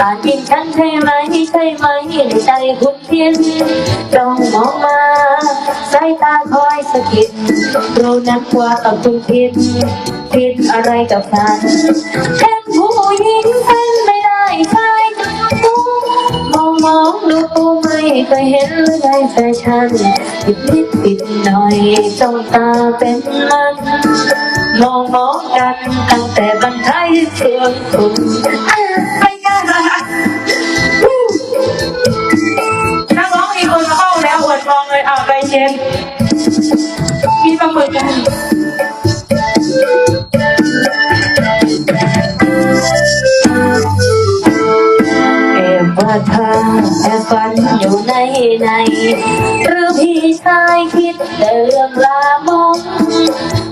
อาจกินฉันใช่ไหมใช่ไหมในใจคุณเพียนจ้องมองมาสายตาคอยสะกิดรู้นักว่ากับคุณผิดผิดอะไรกับฉันฉันผู้หญิงเป็นไม่ได้ใช่มองมองดูไม่เคยเห็นเลยในแฟชั่นผิดนิดผิดหน่อยจ้องตาเป็นมันมองมองกันตั้งแต่บรรทายเสื่อมคุณไปกั นนักร้องอีกคนมาเข้าแล้วอวดมองเลยเอาไปเชนมีปลาหมึกกันแอบว่าเธอแอบฝันอยู่ในในหรือพี่ชายคิดแต่เรื่องลามก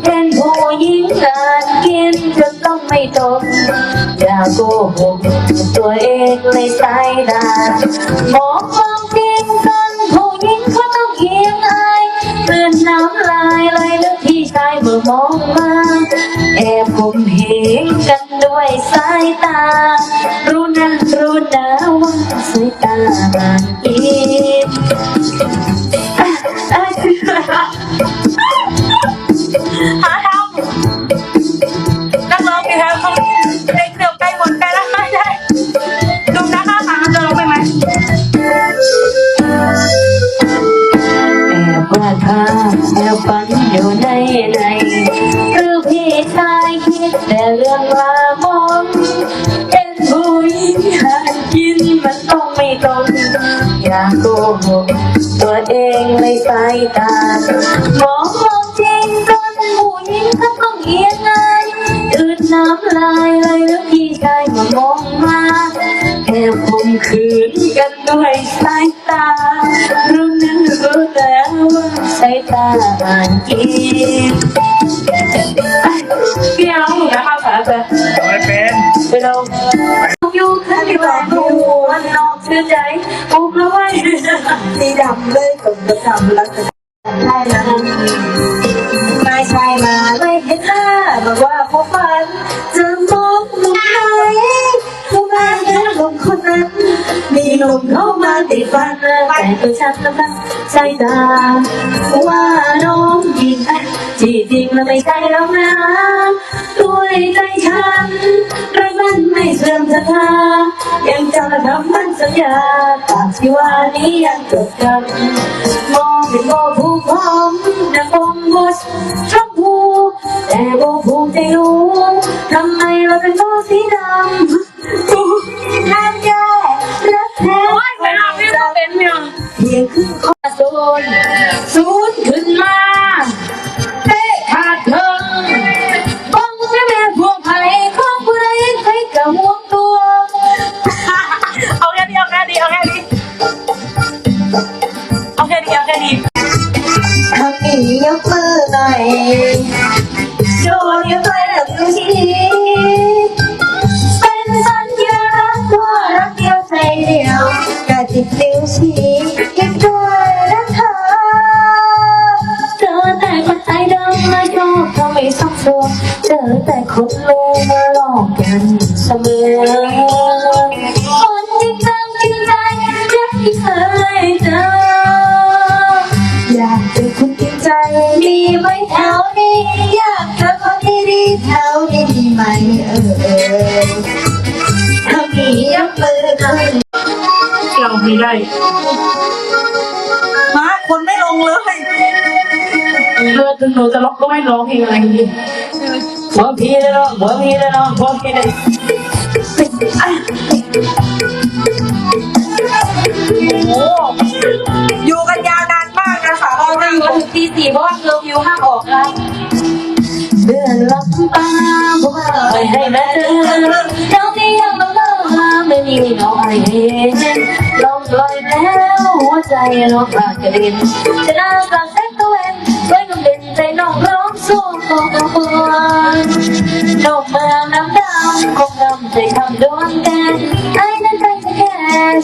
เห็นผู้หญิงงานกินจนต้องไม่ตกอย่าโกหกตัวเองในสายตามองความจริงกันผู้หญิงเขาต้องเอียงอายเตือนน้ำลายไหลหรือพี่ชายเมื่อมองมาแอบผมเหงกันด้วยสายตา รู้นะรู้นะว่าสายตามันอินอ่ มองความจริงก็ผู้หญิงก็ต้องเอียงไงอืดน้ำลายไหลแล้วพี่ชายมามองมาแอบข่มขืนกันด้วยสายตา รู้นึกรู้แล้วว่าสายตามันกินพี่ยังร้องอยู่นะข้าวสารแต่ไม่เป็นไปลงอยู่ข้างหลังดูมันนอกชื่อใจปุกแล้วไว้สีดำเลยผมจะทำลักษณะ ใช่นะไม่ใช่มาไม่เห็นหน้าบอกว่าพบฝันจะมองหนุ่มไหนผู้งานละหนุ่มคนนั้น มีหนุ่มเข้ามาติดฟันแต่ตัวฉันนะคะสายตาว่าน้องหญิงจริงแล้วไม่ใช่แล้วนะด้วยใจฉัน รักมันไม่เสื่อมศรัท ทีเป็นสัญญารักว่ารักเดียวใจเดียวกระติกนิ้วชี้คิดด้วยนะคะเจอแต่คนใจดำและชอบทำให้สับสนเจอแต่คนรู้มา ที่ดีแถวนี้มีไหมเออเออทำอียกมือหน่อยเราไม่ได้มาคนไม่ลงเลยเลือดถึงหนูจะร้องก็ไม่ร้องเพลงอะไรดีหัวพี่เลยเนาะหัวพี่เลยเนาะหัวพี่เลยโอ้อยู่กันยาวนานมากนะคะเราเราอยู่ถึงตีสี่เพราะว่าเคอร์ฟิวห้ามออกนะเดือน ลับตาบอกไม่ให้แม่เจอเจ้าที่ยังต้องเลิกมาไม่มีน้องไอเห็นลองลอยแล้วหัวใจน้องปากกระเด็นจะน่าสักแท็กตัวเองช่วยน้องเด่นใจน้องร้องสู้ของน้องเมืองน้ำดำคงนำใจทำดวงแดงไอ้นั้นไปแค่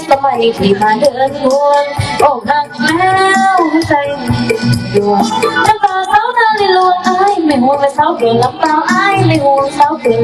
สมัยที่มาเดินวนอกหักแล้วหัวใจดวง ไอ้ไม่ห่วงไม่เศร้าเกิ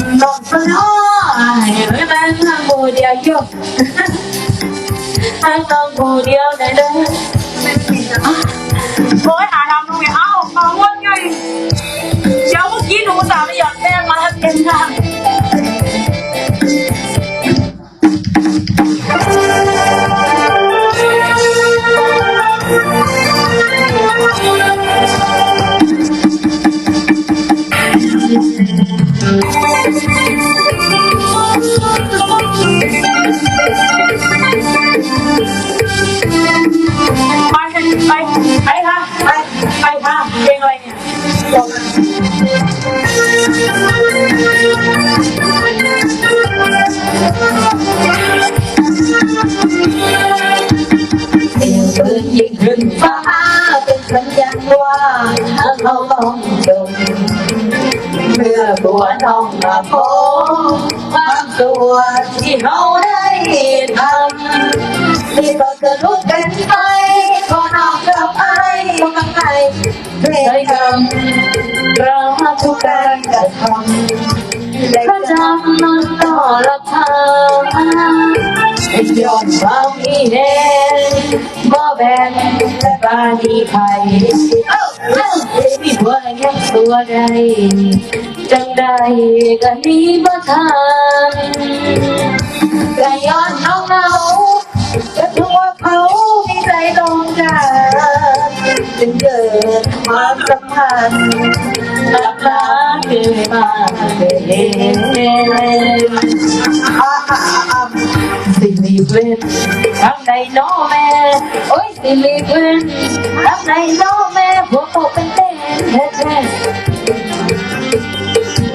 ติดน้องสนอให้แตัวน้องมาพบความตัวที่เราได้ทำที่ก็จะลุกเป็นไฟขอน้องกับไอ้ต้องกับไอ้เคยทำเราทุกการกระทำและจำมันต่อละทางเป็นยอดความมีเห็นบ่แบน แต่ปานีไผ่เอ้าเอ้ามีหัวยังตัวใดจังใดก็หนี้บ่ทันก็ย้อนน้องเมาก็ทัวเขามีใจตรงกันจึงเกิดความสัมพันธ์นับล้านเกิดมาเห็นอาอาอาสิริ เวนทางใดน้อแม่โอ้ยสิริเวนทางใดน้อแม่พวกเขาเป็นเต้นแท้แท้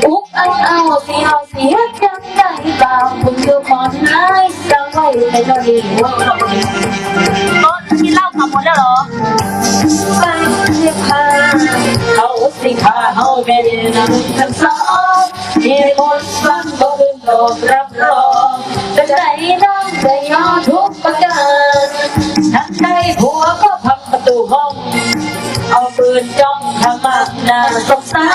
อุกอันเอาสิเอาเสียจังได้เปล่าคุณดูมอนไล่จังไว้ให้เราดีว่าต้นกินเล้าขับหมดแล้วเหรอไปสิพาเขาสิพาเขาเป็นนำทั้งสองมีคนฟังบ่เป็นโลกรับรองจะได้น้อ งจะยอมทุกประการทักได้ผัวก็พังประตูห้อง เอาปืนจ้องทำมาหน้าสงสา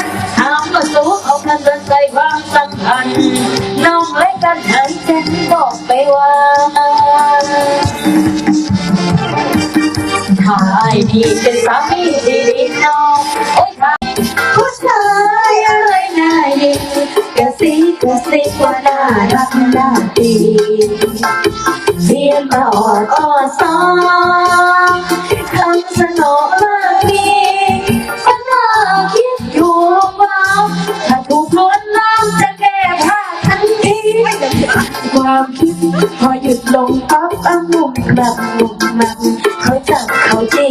รถามมาสู้เอากันเดินใจความสัมพันธ์น้องเล็กกันหายเจ็บบอกไปว่าถ้าไอ้พี่เป็นสามีดี รักนาดีเพียงมาออดอ้อซ้อคำสนอมากมีก็น่าคิดอยู่ว่าถ้าถูกลวนลามจะแก้ผ้าทันทีความคิดพอหยุดลงปั๊บอ้ามุมแบบมุมมันเขาจับเขาจี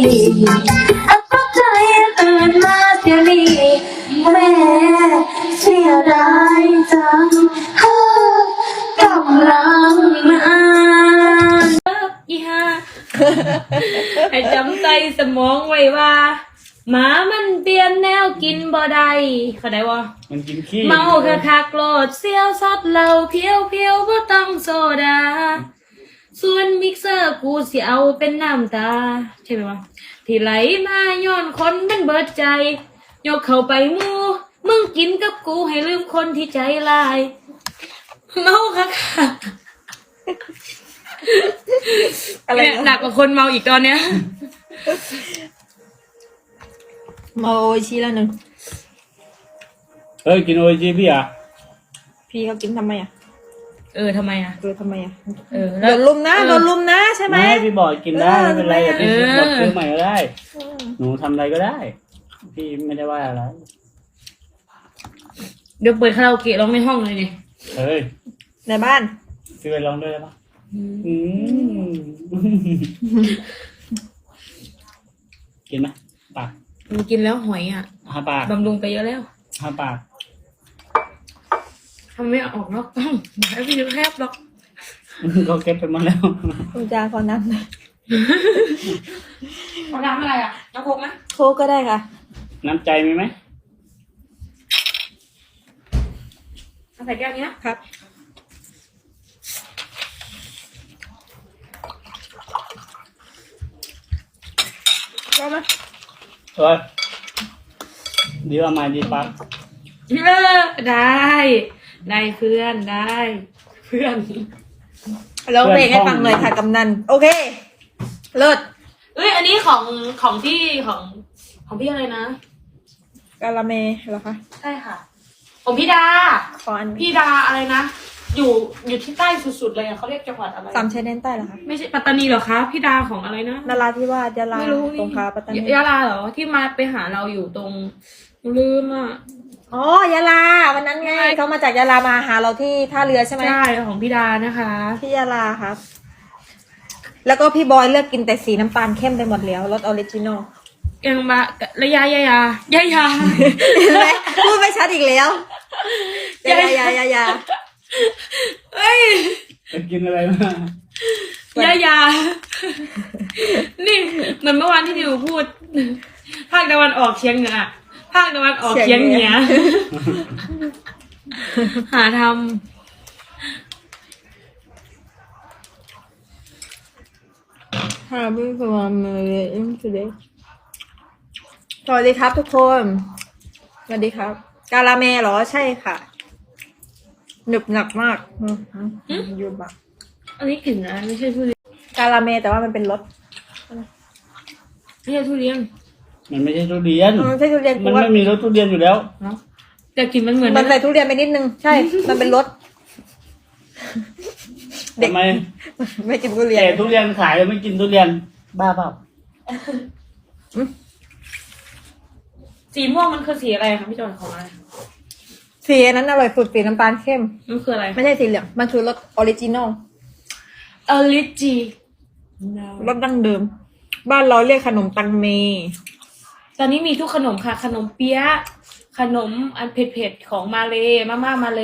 สมองไว้ว่า หมามันเปลี่ยนแนวกินบ่ได้เข้าใจบ่มันกินขี้เมาคักคักๆโลดเซียวซอดเหล้าเพียวเพียวๆบ่ต้องโซดา ส่วนมิกเซอร์กูสิเอาเป็นน้ำตา ใช่ไหมวะที่ไหลมาย้อนคนมันเบิดใจ ยกเข้าไปหมูมึงกินกับกูให้ลืมคนที่ใจลายเมาคักคักๆ อะไรเนี่ยหนักกว่าคนเมาอีกตอนเนี้ยมาโออิชิแล้วหนึ่งเอ้ยกินโอจีพี่อะพี่เขากินทำไมอะเออทำไมอะ เออทำไมอะเออโดนลุมนะโดนลุมนะใช่ไหม ไม่พี่บอกกินได้เออไม่เป็นไรทำไมอย่าอะพี่ซื้อเออหมดซื้อใหม่ก็ได้หนูทำอะไรก็ได้ พี่ไม่ได้ว่าอะไรเดี๋ยวเปิดคาราโอเกะร้องในห้องเลยเนี่ยเฮ้ยในบ้านซื้อไปลองด้วยได้ปะ อืมกินไหมปากมันกินแล้วหอยอะหาปากบำรุงไปเยอะแล้วหาปากทำไม่ออกนอกกล้องแล้วพี่ดูแคบหรอกก็เก็บไปหมดแล้วคุณจาขอน้ำหน่อยเอาน้ำอะไรอะน้ำโคกไหมโคกก็ได้ค่ะ น้ำใจมีไหมเอาใส่แก้วนี้นะครับ รอมาเอ้ยดีว่ามาดีปะเออได้ ได้เพื่อนได้ เพื่อนร้องเพลงให้ฟังหน่อยค่ะกำนัน โอเค เลิศเอ้ยอันนี้ของของพี่ของของพี่อะไรนะกาลาเมเหรอคะ ใช่ค่ะ ของพี่ดา ขออันพี่ดาอะไรนะ อยู่อยู่ที่ใต้สุดๆเลยอะเขาเรียกจังหวัดอะไรสามชายแดนใต้เหรอคะไม่ใช่ปัตตานีเหรอคะพี่ดาของอะไรนะนาราธิวาสยะลาไม่รู้สงขลาปัตตานียะลาเหรอที่มาไปหาเราอยู่ตรงลืมอะอ๋อยะลาวันนั้นไงเขามาจากยะลามาหาเราที่ท่าเรือใช่ไหมใช่ของพี่ดานะคะที่ยะลาครับ แล้วก็พี่บอยเลือกกินแต่สีน้ำตาลเข้มไปหมดแล้วรสออริจินอลยังมาระยะยายายายาเห็นไหมพูดไม่ชัดอีกแล้วยายายายา เอ้ยไปกินอะไรมายายา นี่เหมือนเมื่อวานที่ดิวพูด ภาคตะวันออกเฉียงเหนือภาคตะวันออกเฉียงเหนือ หาทฮาบิสวามเลยอินสุเดสวัสดีครับทุกคน สวัสดีครับ กาลาเมเหรอ ใช่ค่ะ หนึบหนักมากอืมอืมยูบะำอันนี้กลิ่นอะไรไม่ใช่ทุเรียนกาลาเมแต่ว่ามันเป็นรสไม่ใช่ทุเรียนมันไม่ใช่ทุเรียน มันไม่ใช่ทุเรียนมันกูว่าไม่มีรสทุเรียนอยู่แล้วเนาะแต่กลิ่นมันเหมือนมันใส่ทุเรียนไปนิดนึง ใช่ มันเป็นรสเด็กทำไมไม่กินทุเรียนแต่ทุเรียนขายแล้วไม่กินทุเรียน บ้าเปล่าสีม่วงมันคือสีอะไรคะพี่จอยของอะไร สีอันนั้นอร่อยสุดสีน้ำตาลเข้ม มันคืออะไร ไม่ใช่สีเหลืองมันคือรสออริจินอลออริจิรสดั้งเดิม บ้านเราเรียกขนมตังเม ตอนนี้มีทุกขนมค่ะ ขนมเปี๊ยะ ขนมอันเผ็ดๆของมาเลมาม่ามาเล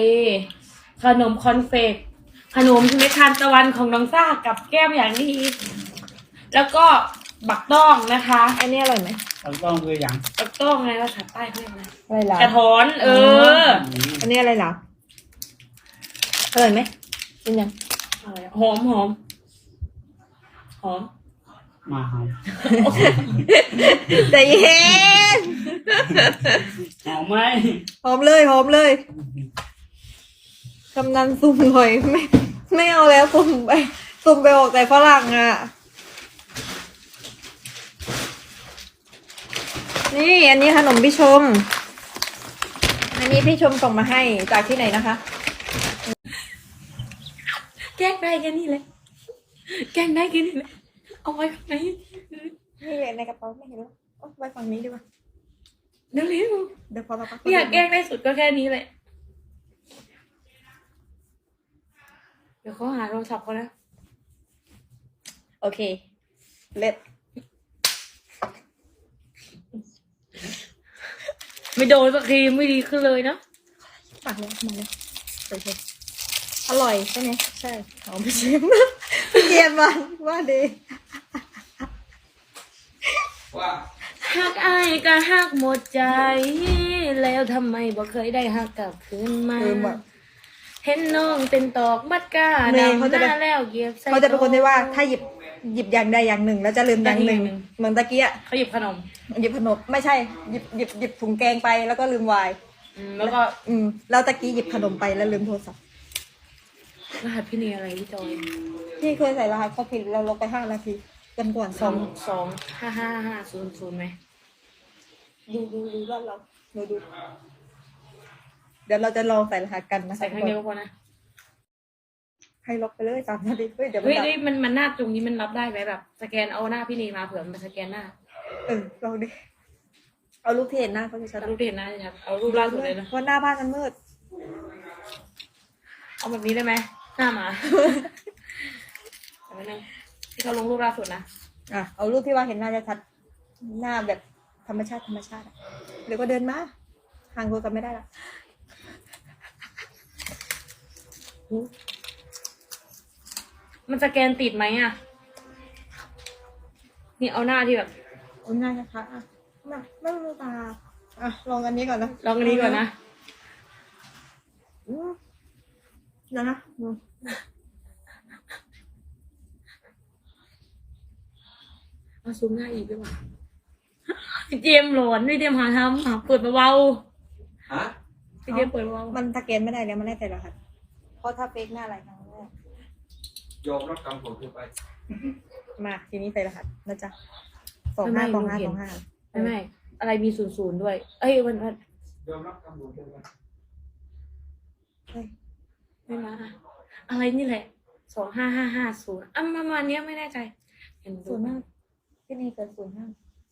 ขนมคอนเฟกขนมเม็ดทานตะวันของน้องซ่ากับแก้มอย่างนี้ แล้วก็บักต้องนะคะ อันนี้อร่อยไหม เราต้องคืออย่างบักต้องไงภาษาใต้เขาเรียกอะไรอะไรล่ะ กระท้อน เอออันนี้อะไรล่ะอร่อยไหมเป็นยังอะไรอะหอมหอมหอมมาหอมใจเย็นหอมไหมหอมเลยหอมเลยกำนันสุ่มหน่อยไม่ ไม่เอาแล้วสุ่มไปสุ่มไปออกแต่ฝรั่งอะ นี่อันนี้ขนมพี่ชม อันนี้พี่ชมส่งมาให้จากที่ไหนนะคะ แกล้งได้แค่นี้เลยแกล้งได้แค่นี้เลยเอาไว้ข้างในนี่ในกระเป๋าไม่เห็นแล้วเอาไว้ฝั่งนี้ดีกว่า เร็วเดี๋ยวพอเราปักๆอยากแกล้งได้สุดก็แค่นี้แหละ เดี๋ยวเขาหาโทรศัพท์เขานะ โอเค เล็ด ไม่โดนสักทีไม่ดีขึ้นเลยนะปักเลยมาเลยโอเคอร่อยใช่ไหมใช่หอมพี่เชมพี่เชมมันว่าดีหักอายก็หักหมดใจ แล้วทำไมบ่เคยได้หักกลับคืนมาเออแบบเห็นน้องเป็นตอกมัดกาเมย์ดำเขาหจะเป็น น้าแล้วเหยียบใส่เขาจะเป็นคนที่ว่าถ้าหยิบ หยิบอย่างใดอย่างหนึ่ง แล้วจะลืมอย่างหนึ่งอย่างหนึ่งเหมือนตะกี้อะเขาหยิบขนม หยิบขนมไม่ใช่หยิบหยิบหยิบถุงแกงไปแล้วก็ลืมไวายอืมแล้วก็อืมแล้วตะกี้หยิบขนมไปแล้วลืมโทรศัพท์รหัสพี่เนยอะไรพี่จอยพี่เคยใส่รหัสเข้าผิดเราลบไปห้านาทีกันก่อนสองสองห้าห้าห้าศูนย์ศูนย์ไหมดูดูดูรอบเราดูดูเดี๋ยวเราจะลองใส่รหัสกันนะใส่ครั้งเดียวก็พอนะ ให้ลบไปเลยสามนาทีเฮ้ยเดี๋ยวมันเฮ้ยดับเฮ้ยมันมันหน้าตรงนี้มันรับได้ไหมแบบ สแกนเอาหน้าพี่เนยมาเผื่อมันสแกนหน้าเออลองดิเอารูปที่เห็นหน้าเขาจะชัดเอารูปที่เห็นหน้าชัดเอารูปล่าสุดเลยนะว่าหน้าบ้านมันมืด เอาแบบนี้ได้ไหมหน้าหมาเอาไว้นึงที่เขาลงรูปล่าสุดนะอะเอารูปที่ว่าเห็นหน้าจะชัดหน้าแบบธรรมชาติธรรมชาติอะเดี๋ยวก็เดินมาห่างโทรศัพท์ไม่ได้ละ มันสแกนติดไหมอะ นี่เอาหน้าที่แบบ โอ้ยง่ายนะคะอะมาไม่มีตา อะ ลองอันนี้ก่อนนะลองอันนี้ก่อนนะอืมเดี๋ยวนะอืมเอาซูมหน้าอีกดีกว่าพี่เจมส์หลอนพี่เจมส์หาทำหาเปิดเบาฮะ ๆพี่เจมส์เปิดเบามันสแกนไม่ได้แล้วมันได้แต่รหัสเพราะถ้าเฟกหน้าอะไรครั้งแรก ยอมรับกรรมของเธอไป มาทีนี้ใส่รหัสนะจ๊ะสองห้าสองห้าสองห้าไม่ไม่อะไรมีศูนย์ศูนย์ด้วย เอ้ยมันมันยอมรับกรรมของเธอไปเฮ้ยไม่มาอะไรนี่แหละสองห้าห้าห้าศูนย์อะประมาณเนี้ยไม่แน่ใจเห็นศูนย์ห้าที่นี่เกิดศูนย์ห้า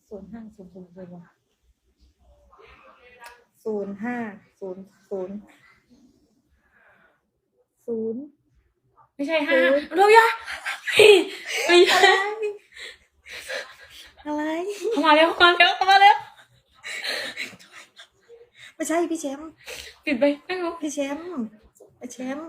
ศูนย์ห้าศูนย์ศูนย์ศูนย์วะศูนย์ห้าศูนย์ศูนย์ศูนย์ ไม่ใช่ห้าเรายะไม่ใช่อะไรเข้ามาแล้วเข้ามาแล้วเข้ามาแล้วไม่ใช่พี่แชมป์ปิดไปไม่รู้พี่แชมป์พี่แชมป์